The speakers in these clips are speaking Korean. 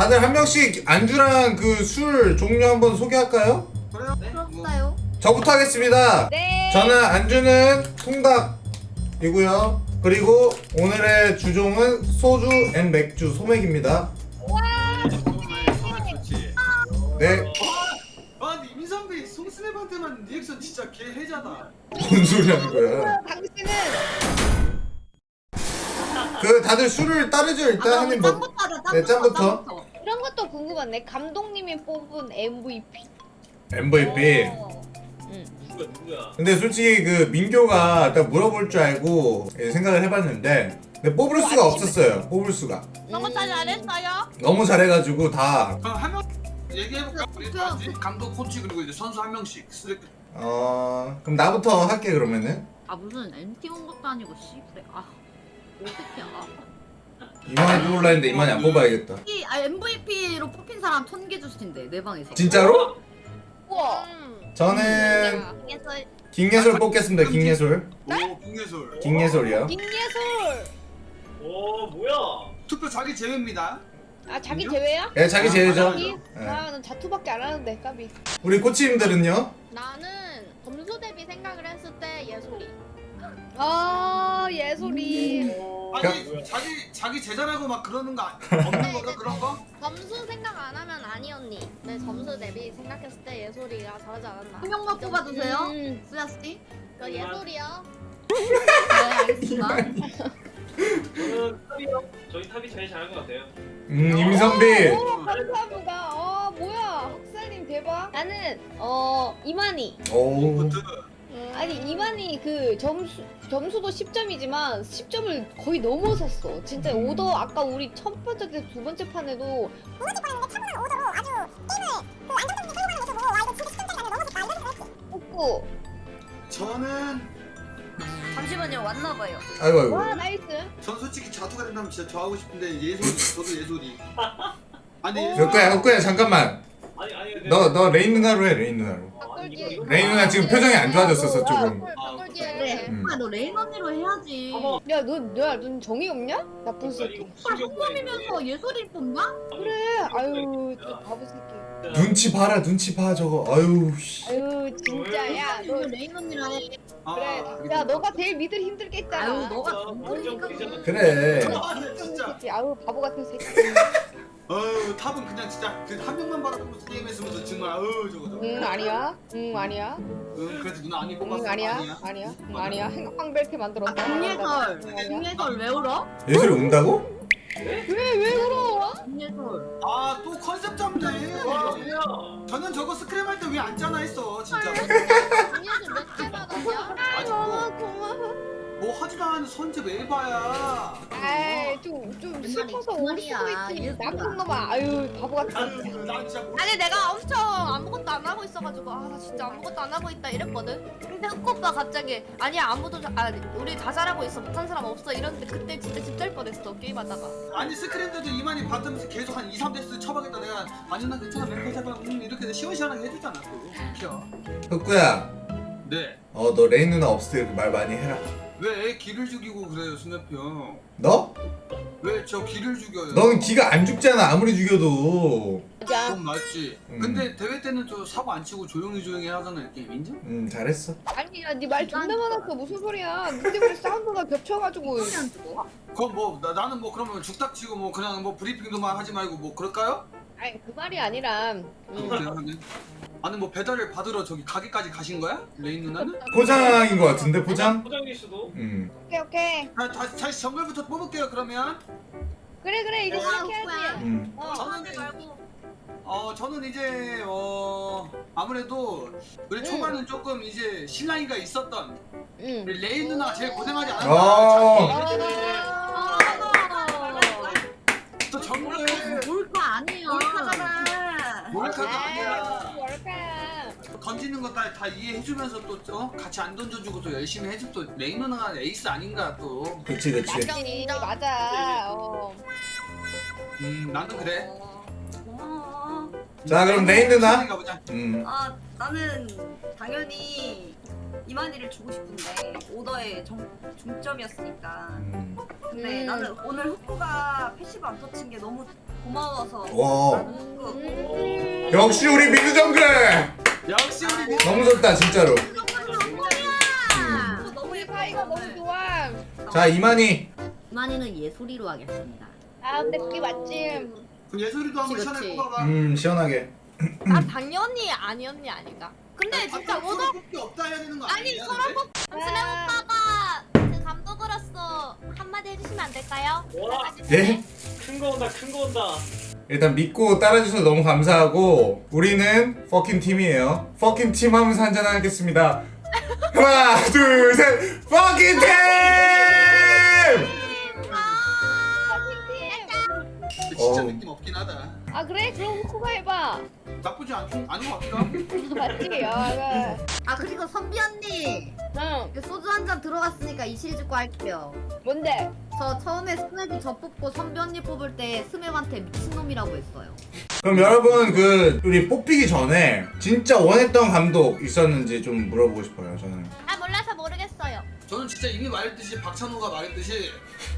다들 한 명씩 안주랑 그 술 종류 한번 소개할까요? 그래요? 그렇어요. 저부터 하겠습니다. 네. 저는 안주는 통닭이고요. 그리고 오늘의 주종은 소주 앤 맥주 소맥입니다. 좋지. 네, 아 근데 임선배 송스냅한테만 리액션 진짜 개 해자다. 뭔 소리 하는 거야? 당신은 그 다들 술을 따르죠 일단 아, 한 입 먹. 네, 짬부터. 이런 것도 궁금하네. 감독님이 뽑은 MVP. MVP. 어. 누구야? 근데 솔직히 그 민교가 딱 물어볼 줄 알고 예, 생각을 해봤는데 근데 뽑을 수가 없었어요. 뽑을 수가 너무 잘 잘했어요. 너무 잘해가지고 다 그럼 한명 얘기해볼까? 우리 그- 감독, 코치 그리고 이제 선수 한 명씩 쓰레기. 어. 그럼 나부터 할게 그러면은 아 무슨 MT 온 것도 아니고 씨 그래. 아 어떡해. 아. 이만이 뽑을라 했는데 이만이 안 뽑아야겠다. 이 아, MVP로 뽑힌 사람 천 개 주신대 내 방에서. 진짜로? 우와. 음. 저는 그래서 김예솔 뽑겠습니다. 김예솔. 오 김예솔. 김예솔이요. 김예솔. 오 뭐야? 투표 자기 제외입니다. 아 자기 제외야? 예, 자기 제외죠. 자기? 네. 아난 자투밖에 안 하는데 까비. 우리 코치님들은요? 나는 점수 대비 생각을 했을 때 예솔이. 아 예솔이. 아니 뭐야? 자기 자기 제자라고 막 그러는 거 아- 없는 거죠 그런 거? 점수 생각 안 하면 아니 언니. 내 점수 대비 생각했을 때 예솔이가 잘하지 않았나. 한 명만 뽑아주세요. 음. 수야 씨. 그 예솔이요. 네 알겠습니다. 저는 탑이요. 저희 탑이 제일 잘한 것 같아요. 음, 임선비. 오 감사합니다. 아 뭐야 학살님 대박. 나는 어 이만희. 오. 아니 이만희 그 점수 점수도 10점이지만 10점을 거의 넘어섰어. 진짜 음. 오더 아까 우리 첫 번째 때 두 번째 판에도 뽑고 저는 잠시만요 왔나봐요. 아이고 아이고. 와 나이스. 전 솔직히 자투가 된다면 진짜 좋아하고 싶은데 예솔이 저도 예솔이. 아니 덕구야 덕구야 잠깐만. 너 너 레인 누나로 해 레인 누나로. 어, 레인 누나 지금 표정이 안 좋아졌었어 조금. 그래. 음. 아, 너 레인 언니로 해야지. 어머. 야너너넌 정이 없냐? 나쁜 새끼. 헐 한번이면서 예술이 뽑나? 그래. 아유 저 바보 새끼. 눈치 봐라 눈치 봐 저거. 아유 씨. 아유 진짜 야 너. 너 레인 언니랑 해. 아, 그래. 야 너가 제일 믿을 힘들겠잖아. 아유 너가 어, 좀 그래. 그래. 아. 아유 바보 같은 새끼. 어우 탑은 그냥 진짜 그 한 명만 바라보면서 게임했으면서 정말 어우 저거 저거. 응 아니야. 응 아니야. 응 그래도 누나 아니 뽑았어. 응 아니야. 아니야. 응 아니야. 행황벨트 만들었어. 아, 김예설. 응, 아니야. 김예설 왜 울어? 예술이 운다고? 왜왜 울어? 김예설. 아또 컨셉 잡네. 저는 저거 스크램 할 때왜안 짜나 했어 진짜. 하지도 않은 선제 왜 봐야. 아이 좀좀 슬퍼서 울 말이야, 수도 있지. 예술이야. 나쁜 놈아. 아유 바보 같은 새끼. 아유 나 진짜 몰라. 아니 내가 엄청 아무것도 안 하고 있어가지고 아나 진짜 아무것도 안 하고 있다 이랬거든. 근데 흑 오빠 갑자기 아니야 아무도 자- 아 우리 다 잘하고 있어 못한 사람 없어 이랬는데 그때 진짜 집잘 뻔했어 게임하다가. 아니 스크램들도 이만희 받으면서 계속 한 2, 3대스 쳐박겠다 내가 아니 나 괜찮아 멤버 잡아 음, 이렇게 시원시원하게 해주잖아 또 덕구야. 네왜 어너 레인 누나 없을 때 말 많이 해라. 기를 죽이고 그래요 수뇌표 너? 왜 저 기를 죽여요 넌 기가 안 죽잖아 아무리 죽여도. 자. 좀 낫지 음. 근데 대회 때는 좀 사고 안 치고 조용히 조용히 하잖아 이렇게 인정? 음 잘했어. 아니야 네 말 존나 많았어 무슨 소리야 니 때문에 사운드가 겹쳐가지고. 그럼 뭐 나, 나는 뭐 그러면 죽닥 치고 뭐 그냥 뭐 브리핑도만 하지 말고 뭐 그럴까요? 아니 그 말이 아니라 음, 하네 아니 뭐 배달을 받으러 저기 가게까지 가신 거야? 레인 누나는? 포장인 것 같은데 포장? 포장일 수도. 음. 오케이 오케이 다, 다시, 다시 정글부터 뽑을게요 그러면 그래 그래 이제 야, 시작해야지. 음. 어 저는 말고. 어 저는 이제 어 아무래도 우리 음. 초반은 조금 이제 신랑이가 있었던 응 우리 레인 누나 제일 고생하지 어. 않았나 자기 아. 또 정글 몰카 아니에요. 몰카잖아. 몰카가 아니라 뭘까 던지는 거 다 다 이해해주면서 또 어? 같이 안 던져주고 또 열심히 해주 또 레인 누나가 에이스 아닌가 또 그치 그치. 맞아 어. 음, 나는 그래 어, 고마워. 자 그럼 레인 누나. 신랑이가 보자 음. 아 나는 당연히 이만희를 주고 싶은데 오더의 정, 중점이었으니까 음. 근데 음. 나는 오늘 흑구가 패시브 안 터친 게 너무 고마워서 와 나는 흑구 음. 역시 우리 미드 정글 역시 우리 미- 너무 좋다 진짜로 너무 우리 사이가 너무 좋아. 자 이만희 이만희는 예소리로 하겠습니다. 아 근데 그게 맞지. 그럼 예술이도 한번 그치, 시원하게 그치. 뽑아봐 음 시원하게 아 당연히 아니었니 아닌가 근데 진짜 오더 서로 뽑기 없다 해야 되는 거 아니 아니야? 서로 근데? 뽑 스네 오빠가 그 감독으로서 한마디 해주시면 안 될까요? 와, 예? 큰 거 온다, 큰 거 온다. 일단 믿고 따라주셔서 너무 감사하고 우리는 퍼킨 팀이에요 퍼킨 팀 하면서 한잔 하겠습니다 하나 둘 셋 퍼킨 팀! 진짜 어. 느낌 없긴 하다 아 그래? 그럼 코가 해봐. 나쁘지 않, 않은 것 같기도 하고 맞지? 아, 아 그리고 선비 언니 응. 그 소주 한 잔 들어갔으니까 이실 짓고 할게요. 뭔데? 저 처음에 스맵이 저 뽑고 선비 언니 뽑을 때 스맵한테 미친놈이라고 했어요. 그럼 여러분 그 우리 뽑히기 전에 진짜 원했던 감독 있었는지 좀 물어보고 싶어요 저는 아 몰라서 모르겠어요 저는 진짜 이미 말했듯이 박찬호가 말했듯이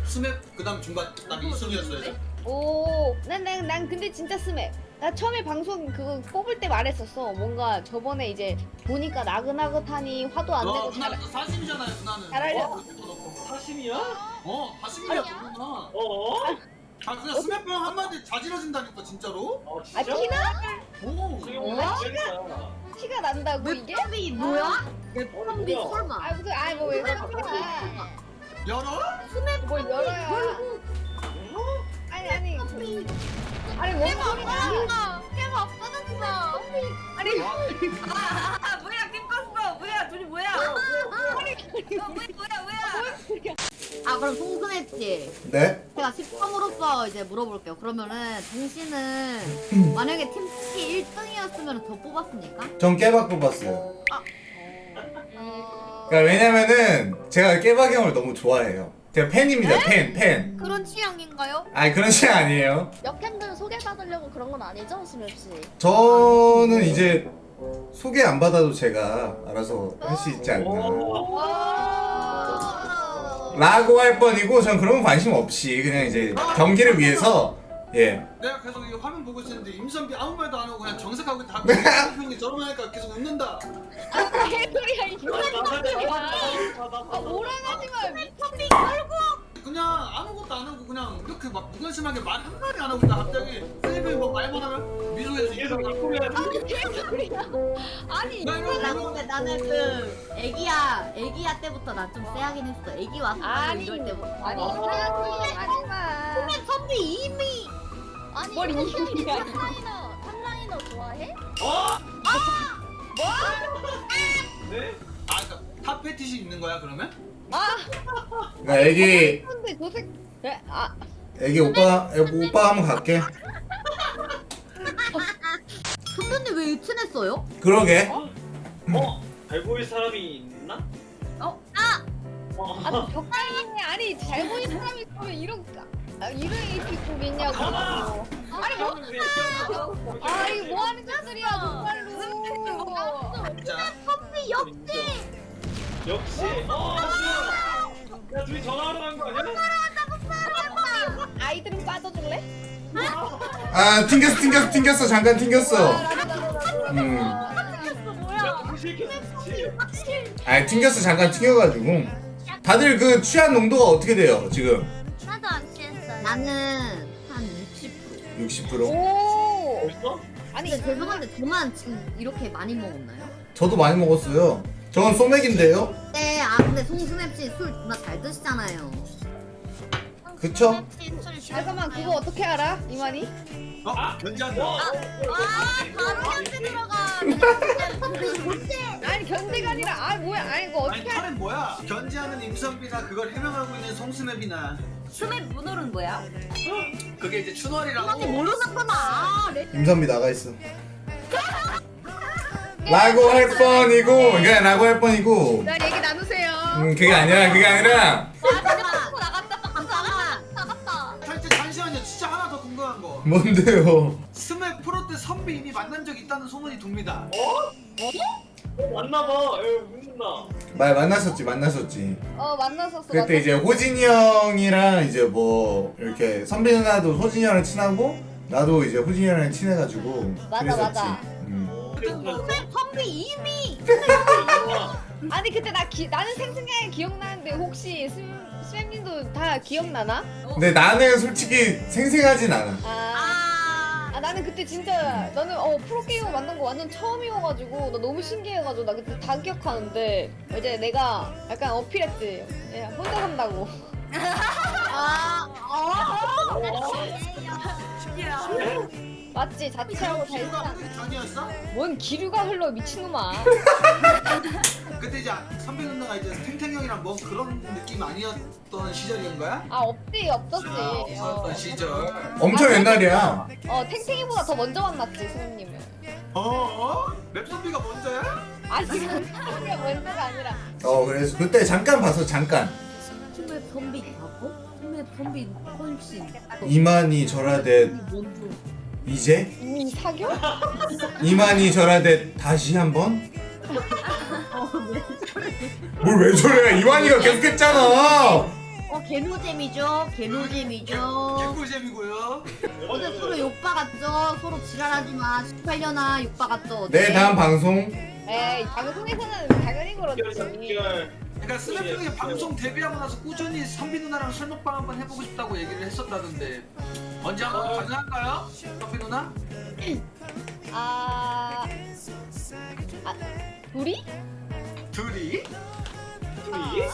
스맵 그 다음 중반 딱 이순이었어요 오, 난, 난, 난 근데 진짜 스맵. 나 처음에 방송 그거 뽑을 때 말했었어. 뭔가 저번에 이제 보니까 나긋나긋하니 화도 안너 내고 누나 잘. 그 사심이잖아요 누나는 잘하려. 어, 그렇게 더 넣고. 사심이야? 어 사심이야 누나 어? 아 그냥 스맵병 한마디 자지러진다니까 진짜로 어, 아 진짜? 티나? 오 승용 어? 재밌다. 티가 난다고 이게? 선비 뭐야? 내 어, 뭐야? 설마? 아 무슨 아이 뭐왜 그래? 아, 열어? 뭘 열어야? 아니 아니. 아니 뭔 소리야? 아 게임 없어졌어 아니 아 뭐야 낌 껐어 뭐야 둘이 뭐야 어 뭐야 뭐야 뭐야 아 그럼 송순했지. 네? 제가 10점으로서 이제 물어볼게요. 그러면은 당신은 만약에 팀키 1등이었으면 더 뽑았습니까? 전 깨박 뽑았어요 음, 그러니까 왜냐면은 제가 깨박이 형을 너무 좋아해요 제가 팬입니다 팬 팬 그런 취향인가요? 아니 그런 시 아니에요 역캠들 소개받으려고 그런 건 아니죠 스맵씨 저는 이제 소개 안 받아도 제가 알아서 할 수 있지 않나 오. 라고 할 뻔이고 전 그런 거 관심 없이 그냥 이제 경기를 위해서 예 내가 계속 이 화면 보고 있었는데 임선비 아무 말도 안 하고 그냥 정색하고 다 네. 형이 저러면 하니까 계속 웃는다 개소리야 이거. 아 오랑하지 마. 그냥 아무것도 안 하고 그냥 이렇게 막 무관심하게 말 한마디 안 하고 있다 갑자기 세이브 뭐 말만 하면 미소에서 계속 이렇게 입고야 개소리야. 아니 나 이거 나 보면 근데 나는 그 애기야 애기야 때부터 난좀 세하긴 했어. 애기 와서 아니 이럴 때부터. 아니 어. 이상한 소리 하지 마. 선비 이미 아니 뭘 이미야. 탑라이너 탑라이너 좋아해? 네? 아 그러니까 탑 패티시 있는 거야 그러면? 아 그러니까 애기 근데 도색. 네, 아 애기 오빠 애, 오빠 한번 갈게 선배님 왜 유친했어요? 그러게 어? 잘 보일 사람이 있나? 어? 아! 어. 아니 적당히 아니 잘 보이는 사람이 있으면 이런 아, 이런 일이 좀 있냐고. 아니 뭐? 아 이거 뭐 하는 짓들이야 정말로. 진짜 선비 역시 역시. 어, 수 야. 야, 둘이 전화하러 간 거 아니야? 아이들은 빠져줄래? 아 튕겼어 튕겼어 튕겼어 잠깐 튕겼어 음. 야? 아, 아 튕겼어 잠깐 튕겨가지고 다들 그 취한 농도가 어떻게 돼요 지금 하나도 안 취했어요 나는 한 60%. 60% 오. 벌써? 아니 근데 죄송한데 저만 지금 이렇게 많이 먹었나요? 저도 많이 먹었어요 저건 소맥인데요 네, 아 근데 송순엽 씨 술 존나 잘 드시잖아요. 그쵸? 잠깐만 그거 어떻게 알아 이만희? 어? 견제한다 어? 아 바로 현재 들어가 아니 견제가 아니라 아 뭐야 아니 이거 아니 어떻게 알아? 탑은 뭐야? 견제하는 임선비나 그걸 해명하고 있는 송스맵이나 스맵 문호는 뭐야? 그게 이제 추널이라고 모르는구나. 아, 레- 임선비 나가 있어 라고 할 뻔이고 그러니까 라고 할 뻔이고. 나 얘기 나누세요. 음 그게 아니라 그게 아니라. 나갔다. 나갔다 나갔다 탈때 잠시만요. 진짜 하나 더 궁금한 거. 뭔데요? 스맵 프로 때 선비 이미 만난 적 있다는 소문이 돕니다. 만나봐. 에 묻는다. 말 만났었지 만났었지. 어 만났었어. 그때 이제 호진이 형이랑 이제 뭐 이렇게 선배 누나도 호진이 형이랑 친하고 나도 이제 호진이 형이랑 친해가지고 맞아, 그랬었지. 맞아. 음. 선비 이미. 아니 그때 나 기, 나는 생생하게 기억나는데 혹시 스, 스맵님도 다 기억나나? 근데 나는 솔직히 생생하진 않아. 아, 아. 나는 그때 진짜 나는 어 프로게이머 만난 거 완전 처음이어가지고 나 너무 신기해가지고 나 그때 다 기억하는데 이제 내가 약간 어필했지. 야, 혼자 산다고. 아 야. 맞지 자취하고 잘 기류가 살아 전이었어? 뭔 기류가 흘러 미친놈아 그때 이제 선배 누나가 이제 탱탱 형이랑 뭐 그런 느낌 아니었던 시절인 거야? 아 없지 없었지 아, 어, 없었던 시절. 엄청 옛날이야 어 탱탱이보다 더 먼저 만났지 스맵님은 어? 어? 맵 선비가 먼저야? 아니 탱탱이가 먼저가 아니라 어 그래서 그때 잠깐 봤어 잠깐 팀맵 선비 가고 팀맵 선비 훨씬 이만희 절하대 먼저 이제 이미 사겨? 이만희 절하대 다시 한번? 뭘 왜 저래? 이만희가 계속 했잖아. 어 개노잼이죠? 개노잼이죠? 개꿀잼이고요. 어제 서로 욕박았죠? 서로 지랄하지 마. 18년아 욕박았죠? 어제? 내 네, 다음 방송. 에이 방송에서는 당연히 결 그렇지. 결. 그러니까 스냅 예. 방송 데뷔하고 나서 꾸준히 선비 누나랑 술 먹방 한번 해보고 싶다고 얘기를 했었다던데 언제 한번 가능할까요? 선비 누나? 아... 아... 둘이? 둘이? 둘이?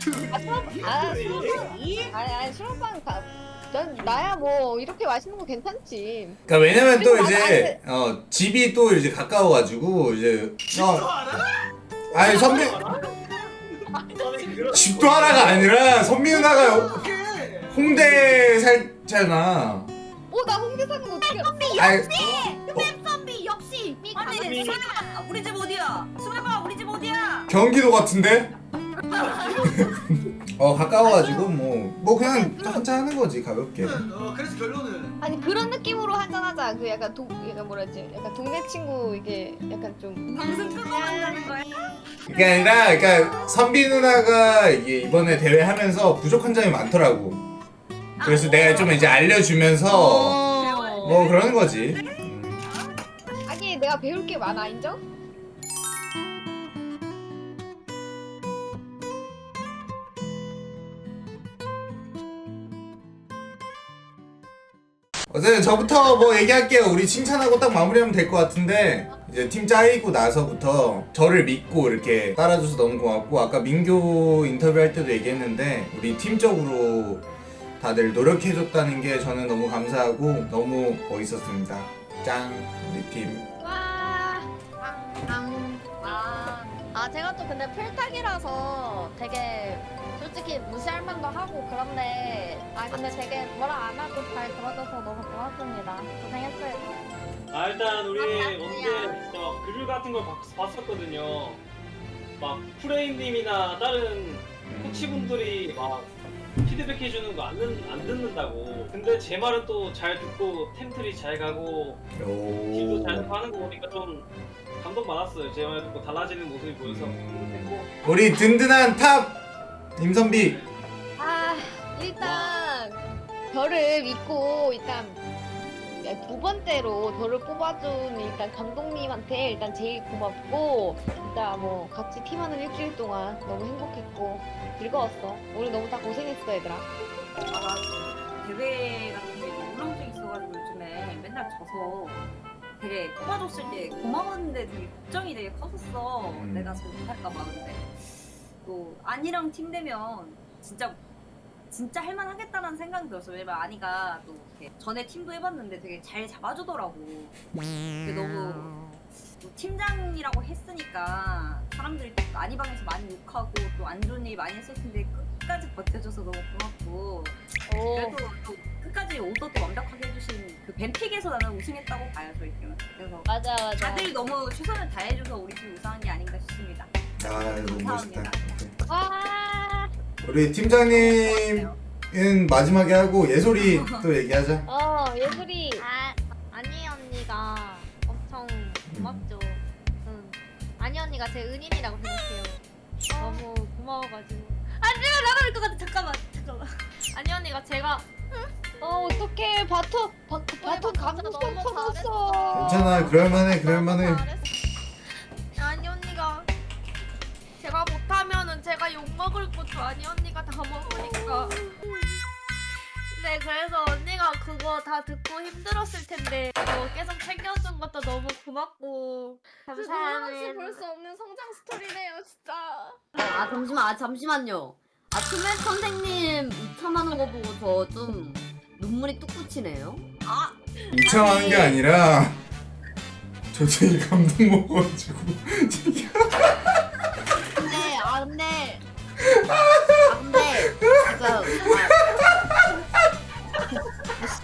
둘이? 아, 수업, 아, 수업방? 아니, 아니, 수업방 가. 난, 나야 뭐, 이렇게 맛있는 거 괜찮지. 그러니까 왜냐면 또 이제 어 집이 또 이제 가까워가지고 이제 또 어? 아니 선배 집도 하나가 아니라 선미 누나가 홍대 살잖아 어, 나 홍대 사는 거 어떻게 알았어? 아이 팀맵 선비 역시 미 아니 수매봐 우리 집 어디야? 수매봐 우리 집 어디야? 경기도 같은데? 어 가까워가지고 뭐 뭐 그냥 한잔 하는 거지 가볍게 어 그래서 결론은 아니, 그런 느낌으로 한잔 하자. 그 약간 동, 약간 뭐라지? 약간 동네 친구, 이게 약간 좀. 방송 끄고 만나는 거야? 그게 아니라 그러니까 선비 누나가 이게 이번에 대회 하면서 부족한 점이 많더라고 그래서 내가 좀 이제 알려주면서 어. 뭐 그러는 거지 음. 아니, 내가 배울 게 많아, 인정? 어쨌든 저부터 뭐 얘기할게요. 우리 칭찬하고 딱 마무리하면 될 것 같은데 이제 팀 짜이고 나서부터 저를 믿고 이렇게 따라줘서 너무 고맙고 아까 민교 인터뷰할 때도 얘기했는데 우리 팀적으로 다들 노력해줬다는 게 저는 너무 감사하고 너무 멋있었습니다. 짱 우리 팀. 와. 아, 아 제가 또 근데 필탁이라서 되게 솔직히 무시할 만도 하고 그런데 아 근데 되게 뭐라 안 하고 잘 들어줘서 너무 고맙습니다 고생했어요 아 일단 우리. 언제 저 글을 같은 걸 봤, 봤었거든요. 막 프레임님이나 다른 코치분들이 막 피드백 해주는 거안안 듣는다고. 근데 제 말은 또 잘 듣고 템틀이 잘 가고 딜도 오. 잘 하는 거 보니까 좀 감동 받았어요. 제 말 듣고 달라지는 모습이 보여서 음. 뿌듯했고. 우리 든든한 탑 임선비. 아, 일단, 저를 믿고, 일단, 두 번째로 저를 뽑아준 일단 감독님한테 일단 제일 고맙고 진짜 뭐 같이 팀하는 일주일 동안 너무 행복했고 즐거웠어 오늘 너무 다 고생했어 얘들아 아, 대회 같은 게 울렁증 있어가지고 요즘에 맨날 져서 되게 뽑아줬을 때 고마웠는데 되게 걱정이 되게 컸었어. 음. 내가 잘 못할까 봐 근데 또 안이랑 팀 되면 진짜 진짜 할만하겠다는 생각이 들었어. 왜냐면 아니가 또 이렇게 전에 팀도 해봤는데 되게 잘 잡아주더라고. 그게 너무 또 팀장이라고 했으니까 사람들이 또 아니방에서 많이 욕하고 또 안 좋은 일 많이 했을 텐데 끝까지 버텨줘서 너무 고맙고. 오 그래도 또 끝까지 오더도 완벽하게 해주신 그 벤픽에서 나는 우승했다고 봐요 저희 팀은. 그래서 맞아 맞아. 다들 너무 최선을 다해줘서 우리 팀 우승한 게 아닌가 싶습니다. 아 너무 멋있다. 와 우리 팀장님은 마지막에 하고 예솔이 또 얘기하자. 어 예술이 아 아니 언니가 엄청 고맙죠 응. 아니 언니가 제 은인이라고 생각해요. 너무 고마워가지고. 아 내가 나갈 것 같아 잠깐만 잠깐만 아니 언니가 제가 어 어떡해 바톤 바, 감동 너무 터졌어 괜찮아 그럴만해 그럴만해 잘했어. 못하면은 제가 욕 먹을 것도 아니 언니가 다 먹으니까. 네 그래서 언니가 그거 다 듣고 힘들었을 텐데 어, 계속 챙겨준 것도 너무 고맙고. 감사해요. 볼수 없는 성장 스토리네요 진짜. 아 잠시만 아 잠시만요. 아 투맨 선생님 우참하는 거 보고 저 좀 눈물이 뚝 꽂히네요. 이참하는 게 아니라 저 되게 감동 먹어가지고. 아 아 근데 지금 아,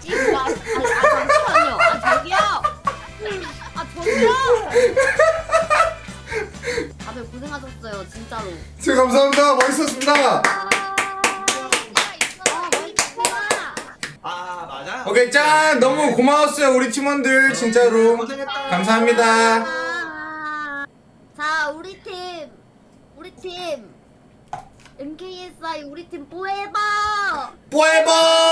씨, 아, 아, 아 잠시만요 아 저기요 아 저기요 다들 고생하셨어요 진짜로 진짜 감사합니다. 멋있었습니다. 아 멋있다 아 맞아 오케이 짠! 너무 고마웠어요 우리 팀원들 진짜로. 고생했다. 감사합니다 자 우리 팀 우리 팀 MKSI 우리 팀 뽀에버 뽀에버